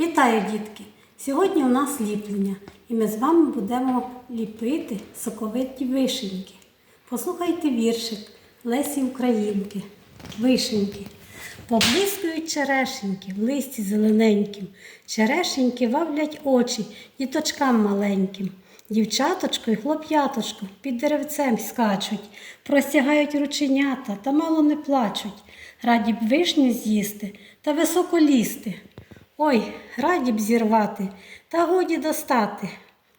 Вітаю, дітки! Сьогодні у нас ліплення, і ми з вами будемо ліпити соковиті вишеньки. Послухайте віршик Лесі Українки. Вишеньки. Поблискують черешеньки в листі зелененьким. Черешеньки вавлять очі діточкам маленьким. Дівчаточко і хлоп'яточко під деревцем скачуть, простягають рученята та мало не плачуть. Раді б вишню з'їсти та високо лізти. Ой, раді б зірвати, та годі достати.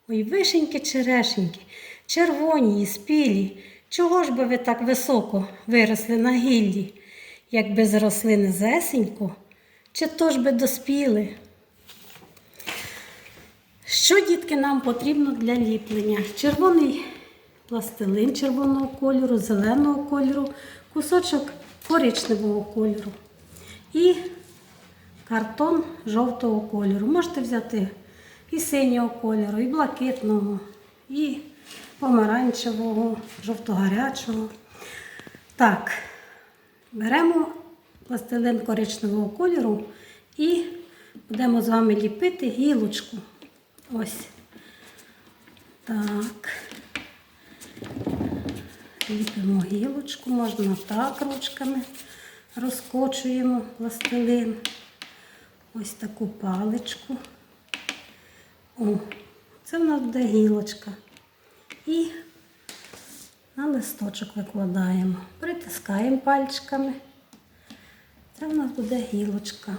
Ой, вишеньки, черешеньки, червоні і спілі. Чого ж би ви так високо виросли на гіллі? Якби зросли низесенько, чи то ж би доспіли? Що, дітки, нам потрібно для ліплення? Червоний пластилин червоного кольору, зеленого кольору, кусочок коричневого кольору і картон жовтого кольору. Можете взяти і синього кольору, і блакитного, і помаранчевого, жовто-гарячого. Так, беремо пластилин коричневого кольору і будемо з вами ліпити гілочку. Ось. Так. Ліпимо гілочку, можна так ручками розкочуємо пластилин. Ось таку паличку. О, це в нас буде гілочка. І на листочок викладаємо. Притискаємо пальчиками. Це в нас буде гілочка.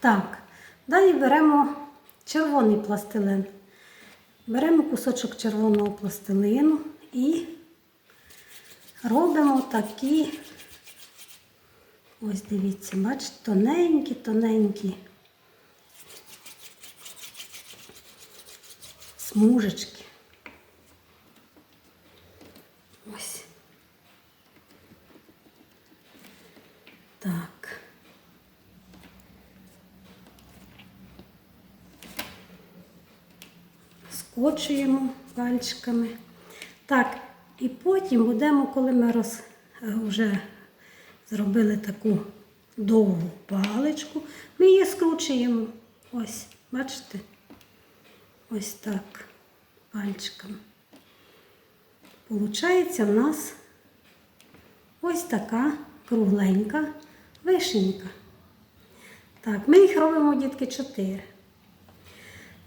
Так, далі беремо червоний пластилин. Беремо кусочок червоного пластилину і робимо такі, ось дивіться, бачите, тоненькі, тоненькі смужечки. Ось. Так. скочуємо пальчиками. Так, і потім будемо, коли ми роз, е, вже зробили таку довгу паличку, ми її скручуємо. Ось, бачите? Ось так, пальчиком. Получається в нас ось така кругленька вишенька. Так, ми їх робимо, дітки, чотири.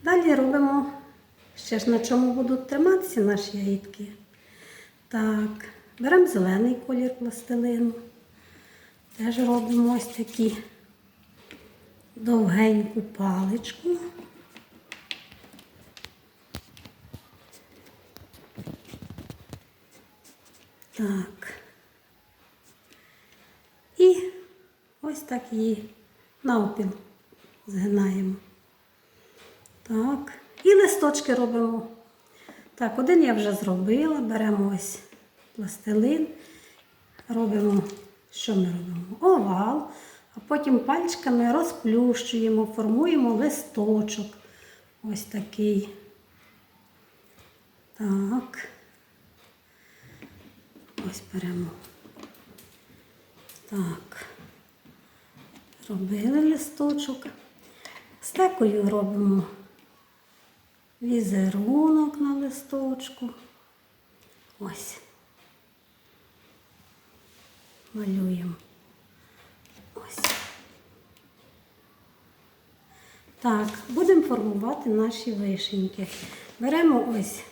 Далі робимо ще ж на чому будуть триматися наші ягідки. Так, беремо зелений колір пластилину. Теж робимо ось такі довгеньку паличку. Так. І ось так її навпіл згинаємо. Так. І листочки робимо. Так, один я вже зробила. Беремо ось пластилин, робимо, що ми робимо? Овал, а потім пальчиками розплющуємо, формуємо листочок. Ось такий. Так. Ось беремо. Так. Робили листочок. Стекою робимо візерунок на листочку. Ось. Малюємо. Ось. Так, будемо формувати наші вишеньки. Беремо ось,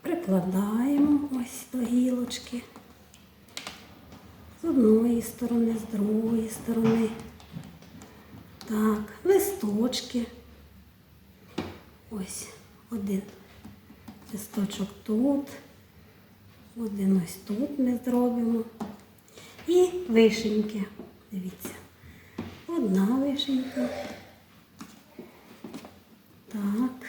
прикладаємо ось до гілочки. З одної сторони, з другої сторони. Так, листочки. Ось один листочок тут, один ось тут ми зробимо. І вишеньки. Дивіться. Одна вишенька. Так.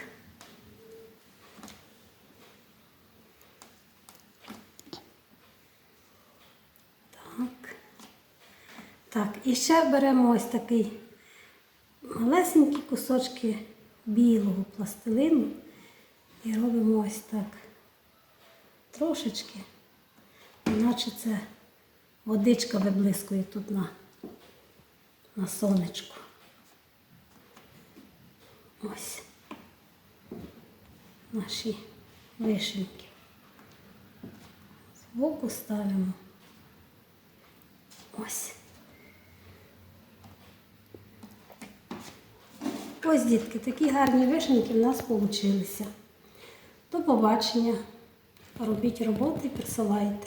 Так. Так, і ще беремо ось такий малесенькі кусочки білого пластилину і робимо ось так трошечки, наче це водичка виблискує тут на, на сонечку. Ось наші вишеньки. Збоку ставимо. Ось. Ось, дітки, такі гарні вишеньки в нас вийшли. До побачення. Робіть роботи, присилайте.